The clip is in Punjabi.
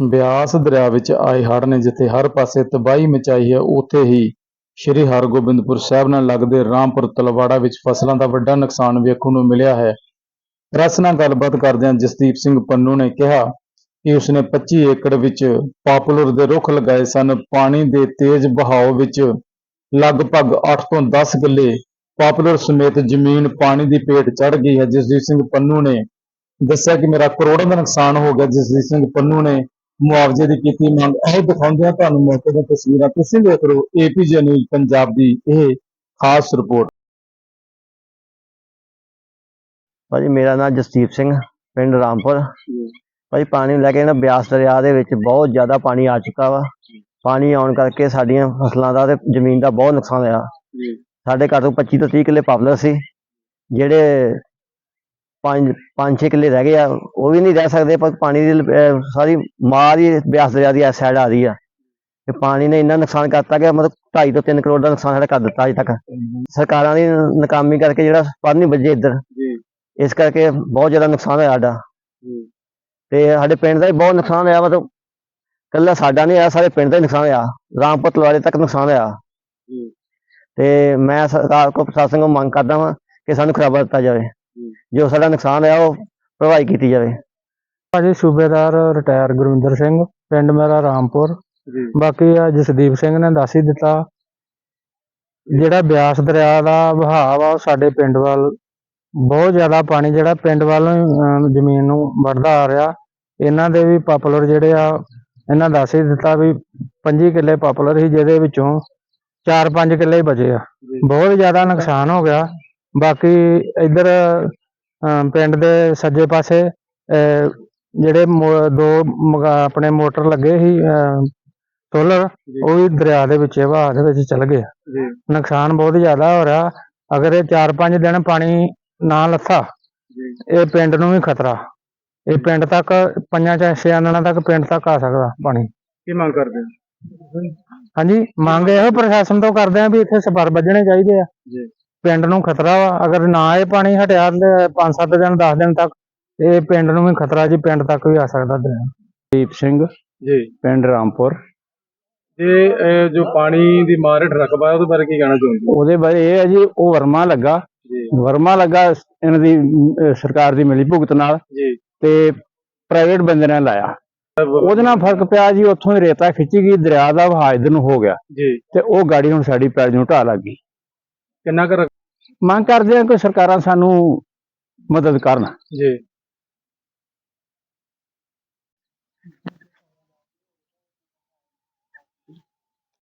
ਬਿਆਸ ਦਰਿਆ ਵਿੱਚ ਆਏ ਹੜ੍ਹ ਨੇ ਜਿੱਥੇ ਹਰ ਪਾਸੇ ਤਬਾਹੀ ਮਚਾਈ ਹੈ, ਉੱਥੇ ਹੀ ਸ਼੍ਰੀ ਹਰਗੋਬਿੰਦਪੁਰ ਸਾਹਿਬ ਨਾਲ ਲੱਗਦੇ ਰਾਮਪੁਰ ਤਲਵਾੜਾ ਵਿੱਚ ਫਸਲਾਂ ਦਾ ਵੱਡਾ ਨੁਕਸਾਨ ਵੇਖਣ ਨੂੰ ਮਿਲਿਆ ਹੈ। ਪ੍ਰੈਸ ਨਾਲ ਗੱਲਬਾਤ ਕਰਦਿਆਂ ਜਸਦੀਪ ਸਿੰਘ ਪੰਨੂ ਨੇ ਕਿਹਾ ਕਿ ਉਸਨੇ 25 ਏਕੜ ਵਿੱਚ ਪਾਪੂਲਰ ਦੇ ਰੁੱਖ ਲਗਾਏ ਸਨ। ਪਾਣੀ ਦੇ ਤੇਜ਼ ਵਹਾਅ ਵਿੱਚ ਲਗਭਗ 8 ਤੋਂ 10 ਕਿੱਲੇ ਪਾਪੂਲਰ ਸਮੇਤ ਜ਼ਮੀਨ ਪਾਣੀ ਦੀ ਪੇਟ ਚੜ ਗਈ ਹੈ। ਜਸਦੀਪ ਸਿੰਘ ਪੰਨੂ ਨੇ ਦੱਸਿਆ ਕਿ ਮੇਰਾ ਕਰੋੜਾਂ ਦਾ ਨੁਕਸਾਨ ਹੋ ਗਿਆ। ਜਸਦੀਪ ਸਿੰਘ ਪੰਨੂ ਨੇ ਮੁਆਵਜ਼ੇ ਦੀ ਕੀਤੀ ਮੰਗ। ਇਹ ਦਿਖਾਉਂਦੇ ਆ ਤੁਹਾਨੂੰ ਮੌਕੇ ਦੀਆਂ ਤਸਵੀਰਾਂ ਤੁਸੀਂ ਦੇਖ ਰਹੇ ਹੋ ਏਪੀਜੀ ਨਿਊਜ਼ ਪੰਜਾਬ ਦੀ ਇਹ ਖਾਸ ਰਿਪੋਰਟ। ਭਾਜੀ ਮੇਰਾ ਨਾਮ ਜਸਦੀਪ ਸਿੰਘ ਪਿੰਡ ਰਾਮਪੁਰ। ਭਾਜੀ ਪਾਣੀ ਨੂੰ ਲੈ ਕੇ ਨਾ ਬਿਆਸ ਦਰਿਆ ਦੇ ਵਿੱਚ ਬਹੁਤ ਜ਼ਿਆਦਾ ਪਾਣੀ ਆ ਚੁੱਕਾ ਵਾ। ਪਾਣੀ ਆਉਣ ਕਰਕੇ ਸਾਡੀਆਂ ਫਸਲਾਂ ਦਾ ਤੇ ਜ਼ਮੀਨ ਦਾ ਬਹੁਤ ਨੁਕਸਾਨ ਹੋਇਆ। ਸਾਡੇ ਘਰ ਤੋਂ 25 ਤੋਂ 30 ਕਿੱਲੇ ਪਾਪਲਰ ਸੀ ਜਿਹੜੇ 5 5-6 ਕਿੱਲੇ ਰਹਿ ਗਏ ਆ ਉਹ ਵੀ ਨਹੀਂ ਰਹਿ ਸਕਦੇ ਪਰ ਪਾਣੀ ਦੀ ਅਹ ਸਾਰੀ ਮਾਰ ਹੀ ਬਿਆਸ ਦਰਿਆ ਦੀ ਇਸ ਸਾਈਡ ਆ ਰਹੀ ਆ। ਤੇ ਪਾਣੀ ਨੇ ਇੰਨਾ ਨੁਕਸਾਨ ਕਰਤਾ ਕਿ ਮਤਲਬ 2.5 ਤੋਂ 3 ਕਰੋੜ ਦਾ ਨੁਕਸਾਨ ਸਾਡਾ ਕਰ ਦਿੱਤਾ ਅਜੇ ਤੱਕ। ਸਰਕਾਰਾਂ ਦੀ ਨਾਕਾਮੀ ਕਰਕੇ ਜਿਹੜਾ ਪਰ ਨਹੀਂ ਵੱਜੇ ਇੱਧਰ ਜੀ। ਇਸ ਕਰਕੇ ਬਹੁਤ ਜ਼ਿਆਦਾ ਨੁਕਸਾਨ ਹੋਇਆ ਸਾਡਾ। ਤੇ ਸਾਡੇ ਪਿੰਡ ਦਾ ਵੀ ਬਹੁਤ ਨੁਕਸਾਨ ਹੋਇਆ ਮਤਲਬ ਕੱਲਾ ਸਾਡਾ ਨਹੀਂ ਹੋਇਆ ਸਾਰੇ ਪਿੰਡ ਦਾ ਹੀ ਨੁਕਸਾਨ ਹੋਇਆ। ਰਾਮਪੁਰ ਤਲਵਾੜੇ ਤੱਕ ਨੁਕਸਾਨ ਹੋਇਆ। ਜੀ। ਤੇ ਮੈਂ ਸਰਕਾਰ ਕੋ ਪ੍ਰਸ਼ਾਸਨ ਕੋ ਮੰਗ ਕਰਦਾ ਵਾਂ ਕਿ ਸਾਨੂੰ ਖਰਾਬਾ ਦਿੱਤਾ ਜਾਵੇ। ਜੋ ਸਾਡਾ ਨੁਕਸਾਨ ਹੋਇਆ ਉਹ ਭਰਵਾਈ ਕੀਤੀ ਜਾਵੇ। ਭਾਜੀ ਸੂਬੇਦਾਰ ਰਿਟਾਇਰ ਗੁਰਵਿੰਦਰ ਸਿੰਘ ਪਿੰਡ ਮੇਰਾ ਰਾਮਪੁਰ। ਬਾਕੀ ਆ ਜਸਦੀਪ ਸਿੰਘ ਨੇ ਦੱਸ ਹੀ ਦਿੱਤਾ। ਜਿਹੜਾ ਬਿਆਸ ਦਰਿਆ ਦਾ ਵਹਾਅ ਉਹ ਸਾਡੇ ਪਿੰਡ ਵੱਲ ਬਹੁਤ ਜ਼ਿਆਦਾ ਪਾਣੀ ਜਿਹੜਾ ਪਿੰਡ ਵੱਲ ਜ਼ਮੀਨ ਨੂੰ ਵੜਦਾ ਆ ਰਿਹਾ। ਇਹਨਾਂ ਦੇ ਵੀ ਪਾਪੂਲਰ ਜਿਹੜੇ ਆ ਇਹਨਾਂ ਦੱਸ ਹੀ ਦਿੱਤਾ ਵੀ 25 ਕਿੱਲੇ ਪਾਪੂਲਰ ਸੀ ਜਿਹਦੇ ਵਿੱਚੋਂ 4-5 ਕਿੱਲੇ ਹੀ ਬਚੇ ਆ। ਬਹੁਤ ਜ਼ਿਆਦਾ ਨੁਕਸਾਨ ਹੋ ਗਿਆ। ਬਾਕੀ ਇੱਧਰ ਅਮ, ਪਿੰਡ ਦੇ ਸੱਜੇ ਪਾਸੇ ਅਹ, ਜਿਹੜੇ ਮੋ- ਦੋ ਮਗਾ- ਆਪਣੇ ਮੋਟਰ ਲੱਗੇ ਸੀ ਸੋਲਰ ਉਹ ਵੀ ਦਰਿਆ ਦੇ ਵਿੱਚ ਵਹਾਅ ਦੇ ਵਿੱਚ ਚਲ ਗਏ। ਜੀ। ਨੁਕਸਾਨ ਬਹੁਤ ਜ਼ਿਆਦਾ ਹੋ ਰਿਹਾ। ਅਗਰ ਇਹ 4-5 ਦਿਨ ਪਾਣੀ ਨਾ ਲੱਥਾ ਜੀ। ਇਹ ਪਿੰਡ ਨੂੰ ਵੀ ਖਤਰਾ। ਇਹ ਪਿੰਡ ਤੱਕ ਪੰਜਾਂ ਜਾਂ ਛੇ ਦਿਨਾਂ ਤੱਕ ਪਿੰਡ ਤੱਕ ਆ ਸਕਦਾ ਪਾਣੀ। ਕੀ ਮੰਗ ਕਰਦੇ ਹੋ? ਹਾਂਜੀ ਮੰਗ ਇਹੋ ਪ੍ਰਸ਼ਾਸਨ ਤੋਂ ਕਰਦੇ ਆ ਵੀ ਇੱਥੇ ਸਪਰ ਵੱਜਣੇ ਚਾਹੀਦੇ ਆ। ਜੀ। ਪਿੰਡ ਨੂੰ ਖਤਰਾ ਵਾ। ਅਗਰ ਨਾ ਇਹ ਪਾਣੀ ਹਟਿਆ 5-7 ਦਿਨ 10 ਦਿਨ ਤੱਕ ਇਹ ਪਿੰਡ ਨੂੰ ਵੀ ਖਤਰਾ ਜੀ ਪਿੰਡ ਤੱਕ ਵੀ ਆ ਸਕਦਾ ਦਰਿਆ ਦੀਪ ਸਿੰਘ ਜੀ। ਪਿੰਡ ਰਾਮਪੁਰ। ਤੇ ਇਹ ਜੋ ਪਾਣੀ ਦੀ ਮਾਰਟ ਰਕਬਾ ਉਹਦੇ ਬਾਰੇ ਕੀ ਕਹਿਣਾ ਚਾਹੁੰਦੇ ਉਹਦੇ ਬਾਰੇ ਇਹ ਹੈ ਜੀ ਉਹ ਵਰਮਾ ਲੱਗਾ। ਜੀ। ਵਰਮਾ ਲੱਗਾ ਇਹਨਾਂ ਦੀ ਸਰਕਾਰ ਦੀ ਮਿਲੀ ਭੁਗਤ ਨਾਲ। ਜੀ। ਤੇ ਪ੍ਰਾਈਵੇਟ ਬੰਦੇ ਨੇ ਲਾਇਆ। ਉਹਦੇ ਨਾਲ ਫ਼ਰਕ ਪਿਆ ਜੀ ਉੱਥੋਂ ਹੀ ਰੇਤਾ ਖਿੱਚੀ ਗਈ ਦਰਿਆ ਦਾ ਵਹਾਅ ਇੱਧਰ ਨੂੰ ਹੋ ਗਿਆ। ਜੀ। ਤੇ ਉਹ ਗਾੜੀ ਹੁਣ ਸਾਡੀ ਪੈਰ ਨੂੰ ਢਾਹ ਲੱਗ ਗਈ। ਕਿੰਨਾ ਕਰ ਮੰਗ ਕਰਦੇ ਆ ਕਿ ਸਰਕਾਰਾਂ ਸਾਨੂੰ ਮਦਦ ਕਰਨ। ਜੀ।